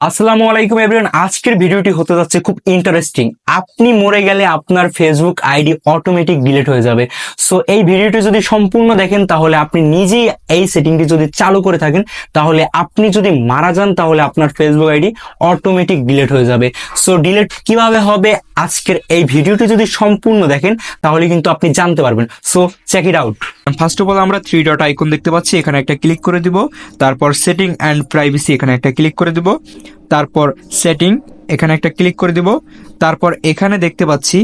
আসসালামু আলাইকুম এভরিওয়ান আজকের ভিডিওটি হতে যাচ্ছে খুব ইন্টারেস্টিং আপনি মরে গেলে আপনার ফেসবুক আইডি অটোমেটিক ডিলিট হয়ে যাবে। সো এই ভিডিওটি যদি সম্পূর্ণ দেখেন, তাহলে আপনি নিজেই এই সেটিংটি যদি চালু করে থাকেন, তাহলে আপনি যদি মারা যান, তাহলে আপনার ফেসবুক আইডি অটোমেটিক ডিলিট হয়ে যাবে। সো ডিলিট কীভাবে হবে? আজকের এই ভিডিওটি যদি সম্পূর্ণ দেখেন, তাহলে কিন্তু আপনি জানতে পারবেন। So check it out first of all আমরা থ্রি ডট আইকন দেখতে পাচ্ছি। এখানে একটা ক্লিক করে দিব। তারপর সেটিং অ্যান্ড প্রাইভেসি এখানে একটা ক্লিক করে দিব। তারপর সেটিং এখানে একটা ক্লিক করে দিব। তারপর এখানে দেখতে পাচ্ছি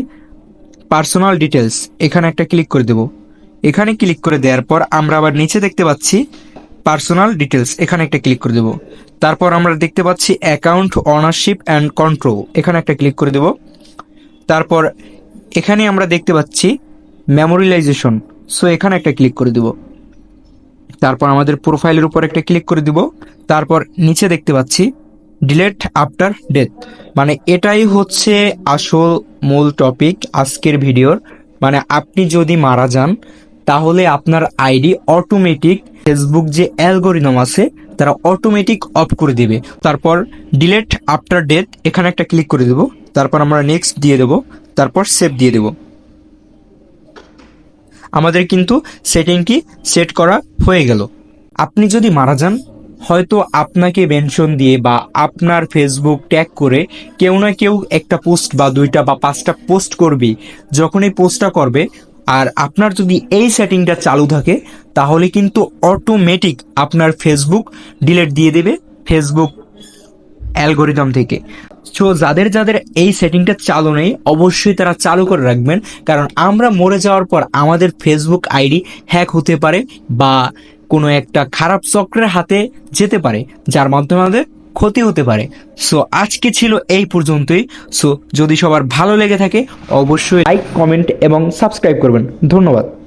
পার্সোনাল ডিটেলস এখানে একটা ক্লিক করে দেব। এখানে ক্লিক করে দেওয়ার পর আমরা আবার নিচে দেখতে পাচ্ছি পার্সোনাল ডিটেলস এখানে একটা ক্লিক করে দেব। তারপর আমরা দেখতে পাচ্ছি অ্যাকাউন্ট অনারশিপ অ্যান্ড কন্ট্রোল এখানে একটা ক্লিক করে দেব। তারপর এখানে আমরা দেখতে পাচ্ছি মেমোরিলাইজেশন সো এখানে একটা ক্লিক করে দিব। তারপর আমাদের প্রোফাইলের উপর একটা ক্লিক করে দিব। তারপর নিচে দেখতে পাচ্ছি ডিলেট আফটার ডেথ মানে এটাই হচ্ছে আসল মূল টপিক আজকের ভিডিওর। মানে আপনি যদি মারা যান, তাহলে আপনার আইডি অটোমেটিক ফেসবুক যে অ্যালগোরিদম আছে, তারা অটোমেটিক অফ করে দিবে। তারপর ডিলেট আফটার ডেথ এখানে একটা ক্লিক করে দেব। তারপর আমরা নেক্সট দিয়ে দেব। তারপর সেভ দিয়ে দেবো। আমাদের কিন্তু সেটিংটি সেট করা হয়ে গেল। আপনি যদি মারা যান হয়তো আপনাকে মেনশন দিয়ে বা আপনার ফেসবুক ট্যাগ করে কেউ না কেউ একটা পোস্ট বা দুইটা বা পাঁচটা পোস্ট করবে, যখন এই পোস্টটা করবে, আর আপনার যদি এই সেটিংটা চালু থাকে, তাহলে কিন্তু অটোমেটিক আপনার ফেসবুক ডিলেট দিয়ে দেবে। ফেসবুক অ্যালগোরিদম থেকে। সো যাদের যাদের এই সেটিংটা চালু নেই, অবশ্যই তারা চালু করে রাখবেন, কারণ আমরা মরে যাওয়ার পর আমাদের ফেসবুক আইডি হ্যাক হতে পারে বা কোনো একটা খারাপ চক্রের হাতে যেতে পারে, যার মাধ্যমে আমাদের ক্ষতি হতে পারে। সো আজকে ছিল এই পর্যন্তই। সো যদি সবার ভালো লেগে থাকে, অবশ্যই লাইক কমেন্ট এবং সাবস্ক্রাইব করবেন। ধন্যবাদ।